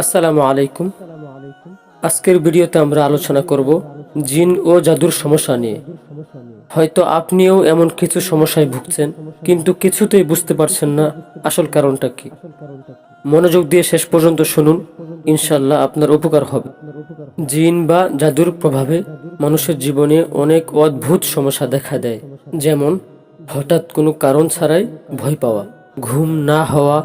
আসসালামু আলাইকুম। আজকের ভিডিওতে আমরা আলোচনা করব জিন ও জাদুর সমস্যা নিয়ে। হয়তো আপনিও এমন কিছু সমস্যায় ভুগছেন, কিন্তু কিছুতেই বুঝতে পারছেন না আসল কারণটা কি। মনোযোগ দিয়ে শেষ পর্যন্ত শুনুন ইনশাল্লাহ আপনার উপকার হবে। জিন বা জাদুর প্রভাবে মানুষের জীবনে অনেক অদ্ভুত সমস্যা দেখা দেয়, যেমন হঠাৎ কোনো কারণ ছাড়াই ভয় পাওয়া, ঘুম না হওয়া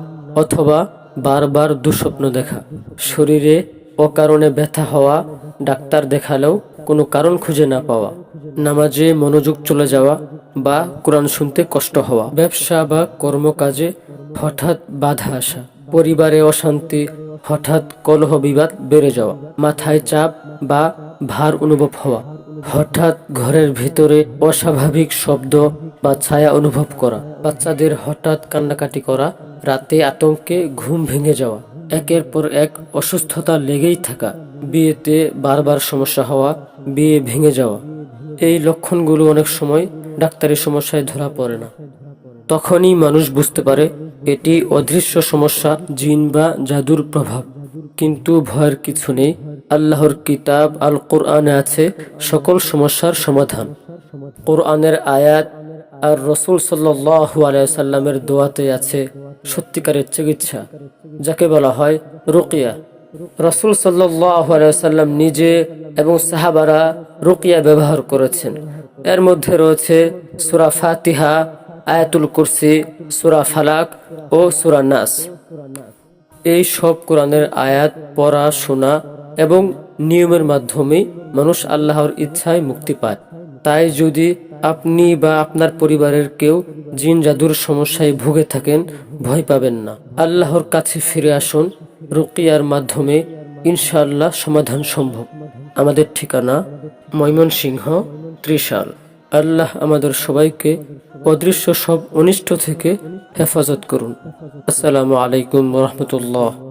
অথবা বারবার দুঃস্বপ্ন দেখা। শরীরে অকারণে ব্যথা হওয়া, ডাক্তার দেখালেও কোনো কারণ খুঁজে না পাওয়া। নামাজে মনোযোগ চলে যাওয়া বা কোরআন শুনতে কষ্ট হওয়া। ব্যবসা বা কর্মকাজে হঠাৎ বাধা আসা। পরিবারে অশান্তি, হঠাৎ কলহ বিবাদ বেড়ে যাওয়া। মাথায় চাপ বা ভার অনুভব হওয়া। হঠাৎ ঘরের ভিতরে অস্বাভাবিক শব্দ বা ছায়া অনুভব করা। বাচ্চাদের হঠাৎ কান্নাকাটি করা, রাতে আতঙ্কে ঘুম ভেঙে যাওয়া, একের পর এক অসুস্থতা লেগেই থাকা, বিয়েতে বারবার সমস্যা হওয়া, বিয়ে ভেঙে যাওয়া। এই লক্ষণগুলো অনেক সময় ডাক্তারি সমস্যায় ধরা পড়ে না। তখনই মানুষ বুঝতে পারে এটি অদৃশ্য সমস্যা, জিন বা জাদুর প্রভাব। কিন্তু ভয়ের কিছু নেই আল্লাহর কিতাব আল কোরআনে আছে সকল সমস্যার সমাধান। কোরআনের আয়াত আর রসুল সাল্লু আলাইসাল্লামের দোয়াতে আছে সত্যিকারের চিকিৎসা, যাকে বলা হয় রুকিয়া। রসুল আলাইসাল্লাম নিজে এবং সাহাবারা রুকিয়া ব্যবহার করেছেন। এর মধ্যে রয়েছে সুরা ফাতিহা, আয়াতুল কুরসি, সুরা ফালাক ও সুরা নাস। এই সব কোরআনের আয়াত, পড়া, শোনা এবং নিয়মের মাধ্যমে মানুষ আল্লাহর ইচ্ছায় মুক্তি পায়। তাই যদি আপনি বা আপনার পরিবারের কেউ জিন জাদুর সমস্যায় ভুগে থাকেন, ভয় পাবেন না। আল্লাহর কাছে ফিরে আসুন, রুকিয়ার মাধ্যমে ইনশাআল্লাহ সমাধান সম্ভব। আমাদের ঠিকানা ময়মনসিংহ, ত্রিশাল। আল্লাহ আমাদের সবাইকে অদৃশ্য সব অনিষ্ট থেকে হেফাজত করুন। আসসালামু আলাইকুম রহমতুল্লাহ।